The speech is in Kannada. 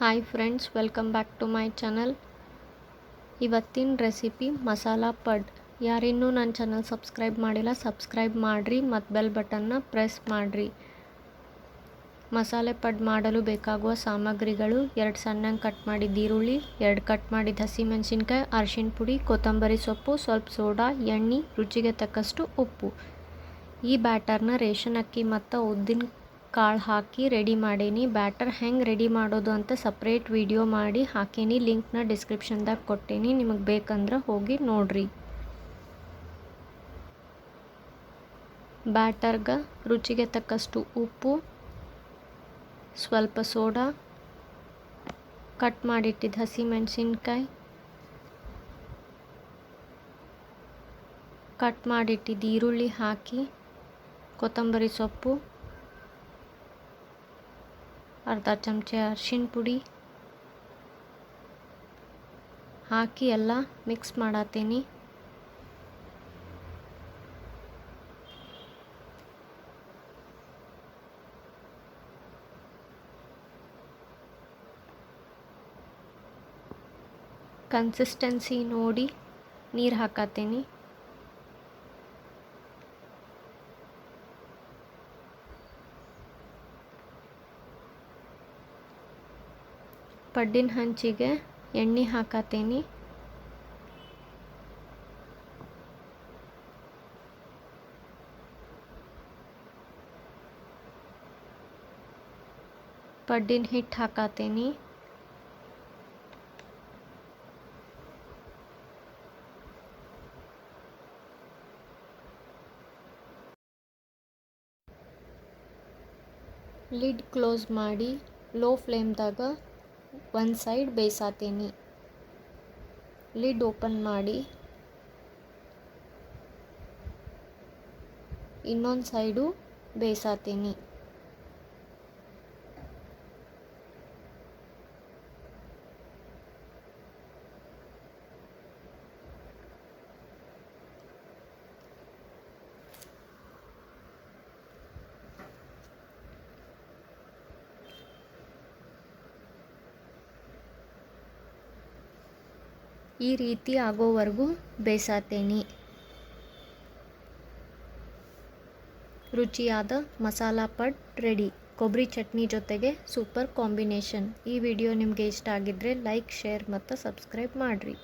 Hi friends welcome back to my channel ಇವತ್ತಿನ ರೆಸಿಪಿ ಮಸಾಲ ಪಡ್. ಯಾರಿನ್ನೂ ನನ್ನ ಚಾನಲ್ ಸಬ್ಸ್ಕ್ರೈಬ್ ಮಾಡಿಲ್ಲ ಸಬ್ಸ್ಕ್ರೈಬ್ ಮಾಡಿರಿ, ಮತ್ತು ಬೆಲ್ ಬಟನ್ನ ಪ್ರೆಸ್ ಮಾಡಿರಿ. ಮಸಾಲೆ ಪಡ್ ಮಾಡಲು ಬೇಕಾಗುವ ಸಾಮಗ್ರಿಗಳು ಎರಡು ಸಣ್ಣಂಗೆ ಕಟ್ ಮಾಡಿದ ಈರುಳ್ಳಿ, ಎರಡು ಕಟ್ ಮಾಡಿದ ಹಸಿಮೆಣಸಿನ್ಕಾಯಿ ಅರಿಶಿಣ ಪುಡಿ, ಕೊತ್ತಂಬರಿ ಸೊಪ್ಪು, ಸ್ವಲ್ಪ ಸೋಡಾ, ಎಣ್ಣೆ, ರುಚಿಗೆ ತಕ್ಕಷ್ಟು ಉಪ್ಪು. ಈ ಬ್ಯಾಟರ್ನ ರೇಷನ್ ಅಕ್ಕಿ ಮತ್ತು ಉದ್ದಿನ ಕಾಳು ಹಾಕಿ ರೆಡಿ ಮಾಡೀನಿ. ಬ್ಯಾಟರ್ ಹೆಂಗೆ ರೆಡಿ ಮಾಡೋದು ಅಂತ ಸಪ್ರೇಟ್ ವಿಡಿಯೋ ಮಾಡಿ ಹಾಕೀನಿ. ಲಿಂಕ್ನ ಡಿಸ್ಕ್ರಿಪ್ಷನ್ದಾಗ ಕೊಟ್ಟೀನಿ. ನಿಮಗೆ ಬೇಕಂದ್ರೆ ಹೋಗಿ ನೋಡ್ರಿ. ಬ್ಯಾಟರ್ಗೆ ರುಚಿಗೆ ತಕ್ಕಷ್ಟು ಉಪ್ಪು, ಸ್ವಲ್ಪ ಸೋಡಾ, ಕಟ್ ಮಾಡಿಟ್ಟಿದ್ದ ಹಸಿಮೆಣಸಿನ್ಕಾಯಿ, ಕಟ್ ಮಾಡಿಟ್ಟಿದ್ದ ಈರುಳ್ಳಿ ಹಾಕಿ, ಕೊತ್ತಂಬರಿ ಸೊಪ್ಪು ಅರ್ಧ ಚಮಚ ಅರ್ಶಿಣ ಪುಡಿ ಹಾಕಿ ಎಲ್ಲ ಮಿಕ್ಸ್ ಮಾಡತ್ತೀನಿ. ಕನ್ಸಿಸ್ಟೆನ್ಸಿ ನೋಡಿ ನೀರು ಹಾಕತ್ತೀನಿ. ಪಡ್ಡಿನ ಹಂಚಿಗೆ ಎಣ್ಣೆ ಹಾಕತೇನಿ. ಪಡ್ಡಿನ ಹಿಟ್ಟು ಹಾಕತೇನಿ. ಲಿಡ್ ಕ್ಲೋಸ್ ಮಾಡಿ ಲೋ ಫ್ಲೇಮ್ದಾಗ ಒಂದು ಸೈಡ್ ಬೇಯಿಸಾತೀನಿ ಲಿಡ್ ಓಪನ್ ಮಾಡಿ. ಇನ್ನೊಂದು ಸೈಡು ಬೇಯಿಸಾತೀನಿ ಈ ರೀತಿ ಆಗೋವರೆಗೂ ಬೇಯಿಸಾತೀನಿ ರುಚಿಯಾದ ಮಸಾಲ ಪಡ್ ರೆಡಿ. ಕೊಬ್ಬರಿ ಚಟ್ನಿ ಜೊತೆಗೆ ಸೂಪರ್ ಕಾಂಬಿನೇಷನ್. ಈ ವಿಡಿಯೋ ನಿಮಗೆ ಇಷ್ಟ ಆಗಿದ್ದರೆ ಲೈಕ್, ಶೇರ್ ಮತ್ತು ಸಬ್ಸ್ಕ್ರೈಬ್ ಮಾಡಿರಿ.